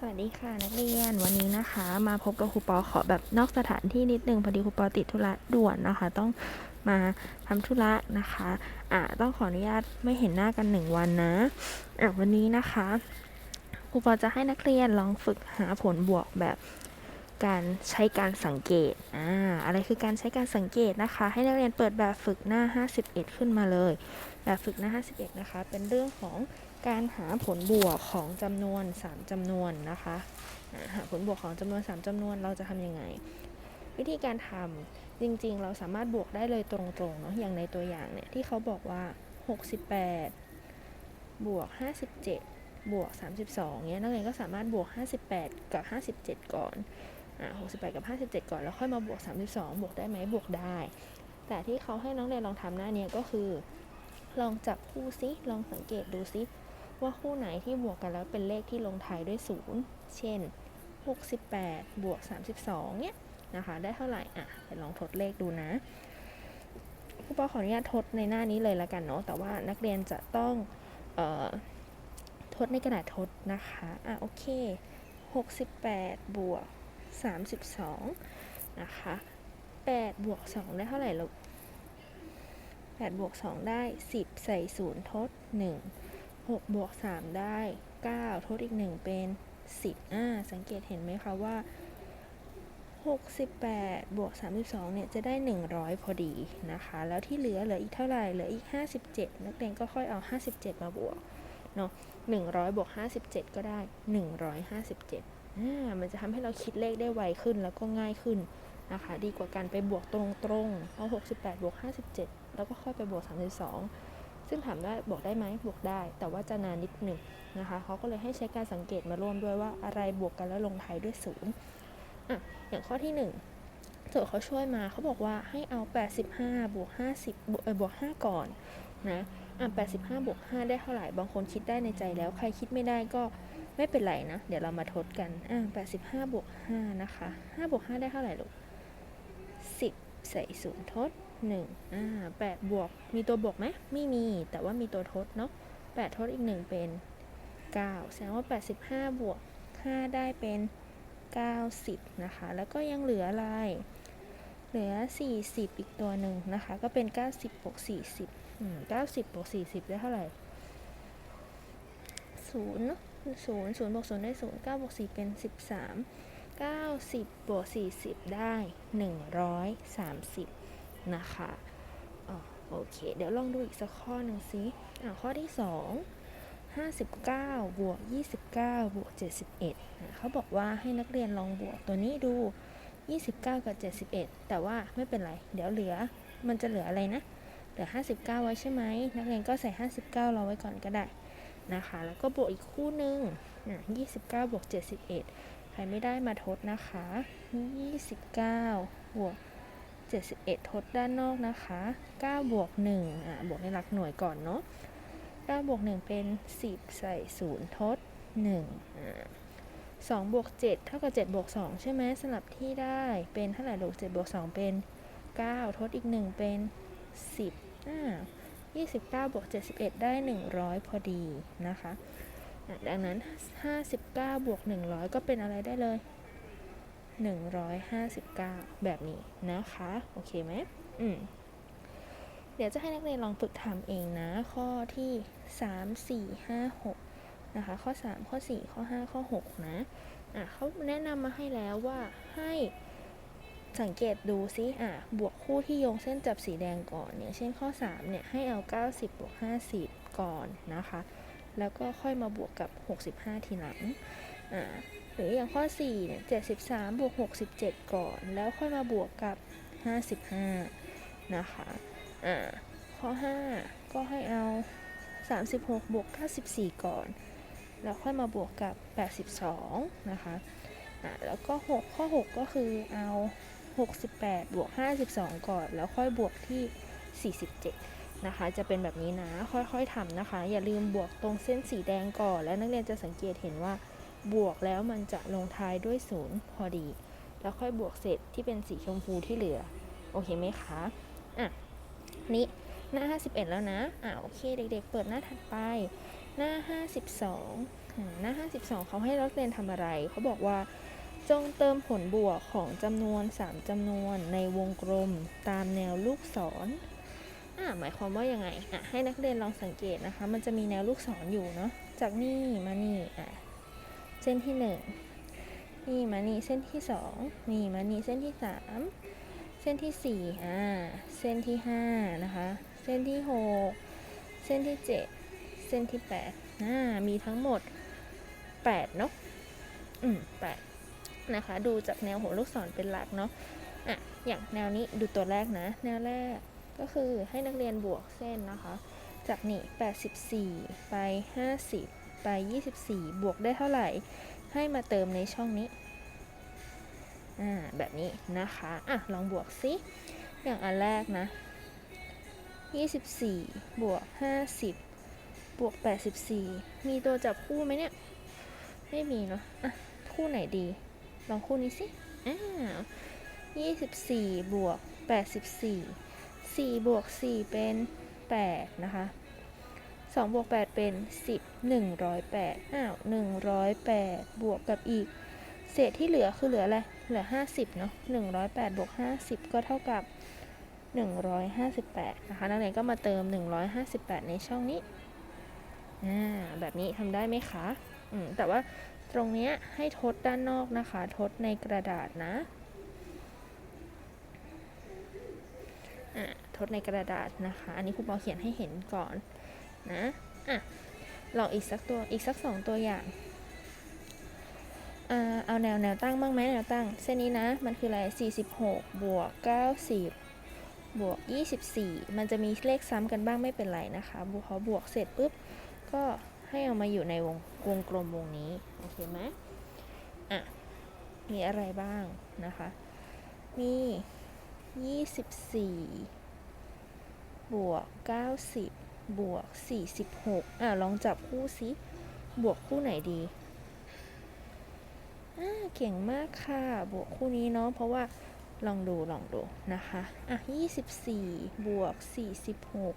สวัสดีค่ะนักเรียนวันนี้นะคะ มาพบกับครูปอขอแบบนอกสถานที่นิดนึงพอดีครูปอติดธุระด่วนนะคะ ต้องมาทำธุระนะคะอ่าต้องขออนุญาตไม่เห็นหน้ากันหนึ่งวันนะอะวันนี้นะคะครูปอจะให้นักเรียนลองฝึกหาผลบวกแบบการใช้การสังเกตอ่าอะไรคือการใช้การสังเกตนะคะ ให้นักเรียนเปิดแบบฝึกหน้า 51 ขึ้นมาเลย แบบฝึกหน้า 51 นะคะ เป็นเรื่องของ การหาผลบวกของจำนวน 3จำนวนนะคะหาผลบวกของจำนวน 3จำนวนเราจะทำยังไง วิธีการทำจริงๆ เราสามารถบวกได้เลยตรงๆเนาะอย่างในตัวอย่างเนี่ยที่เขาบอกว่า 68 บวก 57 บวก 32เนี้ยนักเรียนก็สามารถบวก 58 กับ 57 ก่อนอ่า68 กับ 57 ก่อนแล้วค่อยมาบวก 32 บวกได้ไหมบวกได้ แต่ที่เขาให้นักเรียนลองทำหน้าเนี้ยก็คือ ลองจับคู่ซิลองสังเกตดูซิ ว่าคู่ไหนที่บวกกันแล้วเป็นเลขที่ลงท้ายด้วยศูนย์เช่น 68 บวก 32 เนี่ยนะคะ ได้เท่าไหร่ อะ ไปลองทดเลขดูนะครูปอขออนุญาตทดในหน้านี้เลยละกันเนาะ แต่ว่านักเรียนจะต้องเออทดในกระดาษทดนะคะ อะ โอเค 68 บวก 32 นะคะ 8 บวก 2 ได้เท่าไหร่ลูก8บวก 2 ได้ 10 ใส่ 0 ทด 1 6 บวก 3 ได้ 9 ทดอีก 1 เป็น 10อ่าสังเกตเห็นไหมคะว่า 68 บวก 32 เนี่ย จะได้ 100 พอดีนะคะ แล้วที่เหลือเหลืออีกเท่าไหร่ เหลืออีก 57 นักเรียนก็ค่อยเอา 57 มาบวกเนาะ100 บวก 57 ก็ได้ 157อ่ามันจะทำให้เราคิดเลขได้ไวขึ้นแล้วก็ง่ายขึ้นนะคะ ดีกว่าการไปบวกตรงๆเอา 68 บวก 57 แล้วก็ค่อยไปบวก 32 ซึ่งถามได้บวกได้ไหมบวกได้ แต่ว่าจะนานนิดหนึ่งนะคะเขาก็เลยให้ใช้การสังเกตมาร่วมด้วยว่าอะไรบวกกันแล้วลงท้ายด้วยศูนย์อะอย่างข้อที่ 1 โจทย์เขาช่วยมาเขาบอกว่าให้เอา 85 บวก 50 บวกเออบวก 5 ก่อนนะอะ85 บวก 5 ได้เท่าไหร่ บางคนคิดได้ในใจแล้ว ใครคิดไม่ได้ก็ไม่เป็นไรนะ เดี๋ยวเรามาทดกันอะ85 บวก 5 นะคะ 5 บวก 5 ได้เท่าไหร่ลูก10 ใส่ศูนย์ทด1อ่า8บวก มีตัวบวกไหมไม่มี แต่ว่ามีตัวทดเนาะ8ทดอีก 1 เป็น 9 แสดงว่า 85 บวก 5 ได้เป็น 90 นะคะ แล้วก็ยังเหลืออะไร เหลือ 40 อีกตัวหนึ่งนะคะ ก็เป็น 90บวก40อืม90บวก40 ได้เท่าไหร่0เนอะ0 0บวก0ได้0 9บวก4เป็น 13 90 บวก 40 ได้ 130 นะคะอโอเค เดี๋ยวลองดูอีกสักข้อหนึ่งสิอะข้อที่ 2 59 บวก 29 บวก 71อะเขาบอกว่าให้นักเรียนลองบวกตัวนี้ดู 29 กับ 71 แต่ว่าไม่เป็นไร เดี๋ยวเหลือ มันจะเหลืออะไรนะ เหลือ 59 ไว้ใช่ไหม นักเรียนก็ใส่ 59 เราไว้ก่อนก็ได้นะคะ แล้วก็บวกอีกคู่หนึ่งอะ29 บวก 71 รไม่ได้มาทดนะคะ 29 บวก 71 ทดด้านนอกนะคะ 9 บวก1อะบวกในหลักหน่วยก่อนเนาะ 9 บวก 1 เป็น 10 ใส่ 0 ทด 1อ่า2บวก7เท่ากับ7บวก2ใช่ไหมสลับที่ได้เป็นเท่าไหร่ลูก7บวก2เป็น 9 ทดอีก 1 เป็น 10อ่า29 บวก 71 ได้ 100 พอดีนะคะอะ ดังนั้น 59 บวก 100 ก็เป็นอะไรได้เลย 159 แบบนี้นะคะ โอเคไหมอืมเดี๋ยวจะให้นักเรียนลองฝึกทำเองนะ ข้อที่ 3 4 5 6 นะคะ ข้อ 3 ข้อ 4 ข้อ 5 ข้อ 6 นะ อะเขาแนะนำมาให้แล้วว่าให้สังเกตดูซิ อะ บวกคู่ที่โยงเส้นจับสีแดงก่อนเนี่ยเช่นข้อ 3 เนี่ย ให้เอา 90 บวก 50 ก่อนนะคะ แล้วก็ค่อยมาบวกกับ 65 ทีหลังอ่าหรืออย่างข้อ4เนี่ย73บวก67 ก่อน แล้วค่อยมาบวกกับ 55 นะคะอ่าข้อ 5 ก็ให้เอา 36 บวก 94 ก่อน แล้วค่อยมาบวกกับ 82 นะคะอ่าแล้วก็ 6 ข้อ 6 ก็คือเอา 68 บวก 52 ก่อน แล้วค่อยบวกที่ 47 นะคะ จะเป็นแบบนี้นะค่อยๆทำนะคะ อย่าลืมบวกตรงเส้นสีแดงก่อน แล้วนักเรียนจะสังเกตเห็นว่าบวกแล้วมันจะลงท้ายด้วยศูนย์พอดี แล้วค่อยบวกเศษที่เป็นสีชมพูที่เหลือ โอเคไหมคะอะนี่หน้า 51 แล้วนะอะโอเค เด็ก ๆ เปิดหน้าถัดไป หน้า 52อืมหน้า 52 เขาให้นักเรียนทำอะไร เขาบอกว่า จงเติมผลบวกของจำนวน 3จำนวนในวงกลมตามแนวลูกศร หมายความว่ายังไงอะให้นักเรียนลองสังเกตนะคะ มันจะมีแนวลูกศรอยู่เนาะจากนี่มานี่อะเส้นที่ 1 นี่มานี่เส้นที่ 2 นี่มานี่เส้นที่ 3 เส้นที่ 4 อ่า เส้นที่ 5 นะคะ เส้นที่ 6 เส้นที่ 7 เส้นที่8อ่ามีทั้งหมด8เนาะอืม8นะคะ ดูจากแนวหัวลูกศรเป็นหลักเนาะอะอย่างแนวนี้ดูตัวแรกนะ แนวแรก ก็คือให้นักเรียนบวกเส้นนะคะ จากนี่ 84 ไป 50 ไป 24 บวกได้เท่าไหร่ ให้มาเติมในช่องนี้ อ่า แบบนี้นะคะ อะ ลองบวกสิอย่างอันแรกนะ 24 บวก 50 บวก 84 มีตัวจับคู่ไหมเนี่ย ไม่มีเนาะ อะ คู่ไหนดี ลองคู่นี้สิอ้า24 บวก 84 4บวก4เป็น 8 นะคะ2บวก8เป็น 10 108อ้าว108 บวกกับอีก เศษที่เหลือคือเหลืออะไรเหลือ 50เนาะ108บวก50 ก็เท่ากับ 158 นะคะ นักเรียนก็มาเติม 158 ในช่องนี้อ่าแบบนี้ทำได้ไหมคะ อืม แต่ว่าตรงเนี้ยให้ทดด้านนอกนะคะ ทดในกระดาษนะ อ่า ทดในกระดาษนะคะ อันนี้ครูปอเขียนให้เห็นก่อนนะอะลองอีกสักตัวอีกสักสองตัวอย่างเอาแนวแนวตั้งบ้างไหมแนวตั้ง เส้นนี้นะ มันคืออะไร 46 บวก 90 บวก 24 มันจะมีเลขซ้ำกันบ้างไม่เป็นไรนะคะบวกพอบวกเสร็จปุ๊บ ก็ให้เอามาอยู่ในวงวงกลมวงนี้ โอเคไหมอะ มีอะไรบ้างนะคะ มี 24 บวก 90 บวก 46 อะ ลองจับคู่ซิบวกคู่ไหนดี อ่า เก่งมากค่ะ บวกคู่นี้เนาะ เพราะว่าลองดู ลองดูนะคะ อะ 24 บวก 46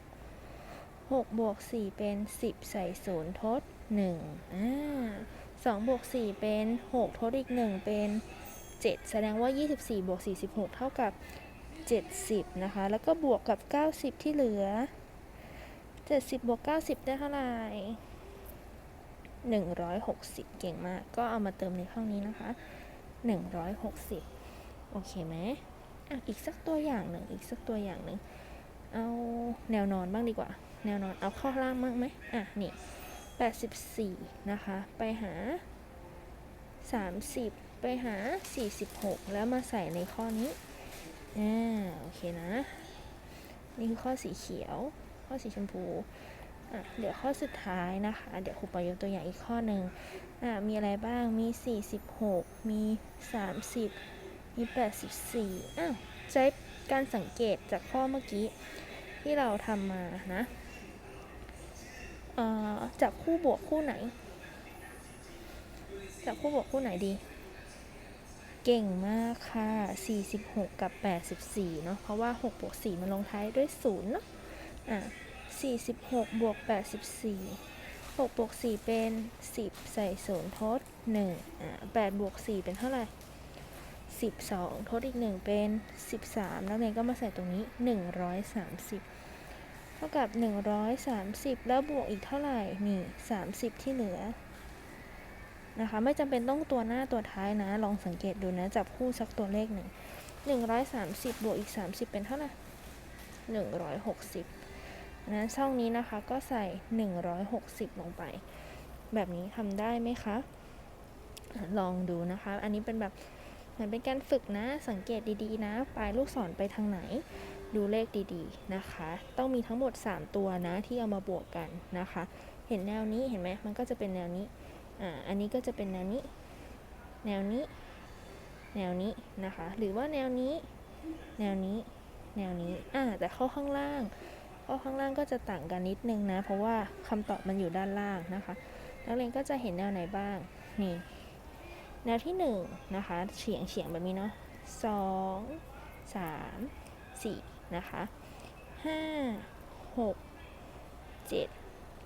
6 บวก 4 เป็น 10 ใส่ศูนย์ทด 1 อ่า2บวก 4 เป็น 6 ทดอีก 1 เป็น 7 แสดงว่า 24 บวก 46 เท่ากับ 70 นะคะ แล้วก็บวกกับ 90 ที่เหลือ 70 บวก 90 ได้เท่าไหร่160 เก่งมาก ก็เอามาเติมในห้องนี้นะคะ 160 โอเคไหมอะอีกสักตัวอย่างหนึ่ง อีกสักตัวอย่างหนึ่ง เอาแนวนอนบ้างดีกว่า แนวนอน เอาข้อล่างบ้างไหมอะ นี่ 84 นะคะ ไปหา 30 ไปหา 46 แล้วมาใส่ในข้อนี้ อ่าโอเคนะ นี่คือข้อสีเขียว ข้อสีชมพูอะเดี๋ยวข้อสุดท้ายนะคะ เดี๋ยวครูปอยกตัวอย่างอีกข้อหนึ่งอะมีอะไรบ้างมี 46 มี 30 มี 84อ้าวใช้การสังเกตจากข้อเมื่อกี้ ที่เราทำมานะอ่อจับคู่บวกคู่ไหน จับคู่บวกคู่ไหนดี เก่งมากค่ะ 46 กับ 84 เนาะ เพราะว่า 6 บวก 4 มันลงท้ายด้วย 0 เนาะ อะ 46 บวก 84 6 บวก 4 เป็น 10 ใส่ 0 ทด 1 อะ 8 บวก 4 เป็นเท่าไหร่ 12 ทดอีก 1 เป็น 13 แล้วเนี่ยก็มาใส่ตรงนี้ 130 เท่ากับ 130 แล้วบวกอีกเท่าไหร่ นี่ 30 ที่เหลือ นะคะ ไม่จำเป็นต้องตัวหน้าตัวท้ายนะ ลองสังเกตดูนะ จับคู่สักตัวเลขหนึ่ง130บวกอีก30เป็นเท่าไหร่160นะช่องนี้นะคะก็ใส่160ลงไป แบบนี้ทำได้ไหมคะอะลองดูนะคะ อันนี้เป็นแบบเหมือนเป็นการฝึกนะ สังเกตดีๆนะ ปลายลูกศรไปทางไหน ดูเลขดีๆนะคะ ต้องมีทั้งหมด 3 ตัวนะที่เอามาบวกกันนะคะ เห็นแนวนี้เห็นไหมมันก็จะเป็นแนวนี้ อ่าอันนี้ก็จะเป็นแนวนี้ แนวนี้ แนวนี้นะคะ หรือว่าแนวนี้ แนวนี้ แนวนี้อ่าแต่ข้อข้างล่าง ข้อข้างล่างก็จะต่างกันนิดนึงนะ เพราะว่าคำตอบมันอยู่ด้านล่างนะคะ นักเรียนก็จะเห็นแนวไหนบ้าง นี่ แนวที่หนึ่งนะคะเฉียงเฉียงแบบนี้เนาะสองสามสี่นะคะห้าหกเจ็ด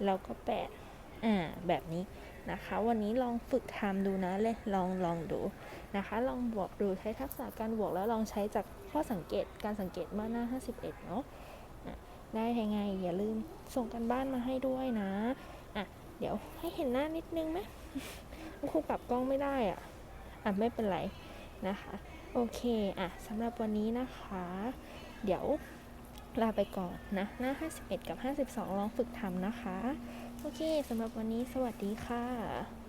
แล้วก็แปดอ่าแบบนี้ นะคะ วันนี้ลองฝึกทำดูนะเลยลองลองดูนะคะ ลองบวกดูใช้ทักษะการบวกแล้วลองใช้จากข้อสังเกตการสังเกตมาหน้า 51 เนาะอะได้ยังไงอย่าลืมส่งกันบ้านมาให้ด้วยนะอะเดี๋ยวให้เห็นหน้านิดนึงไหมครูปรับกล้องไม่ได้อะอะไม่เป็นไรนะคะโอเคอะสำหรับวันนี้นะคะ เดี๋ยวลาไปก่อนนะหน้า 51 กับ 52 ลองฝึกทำนะคะ โอเคสำหรับวันนี้สวัสดีค่ะ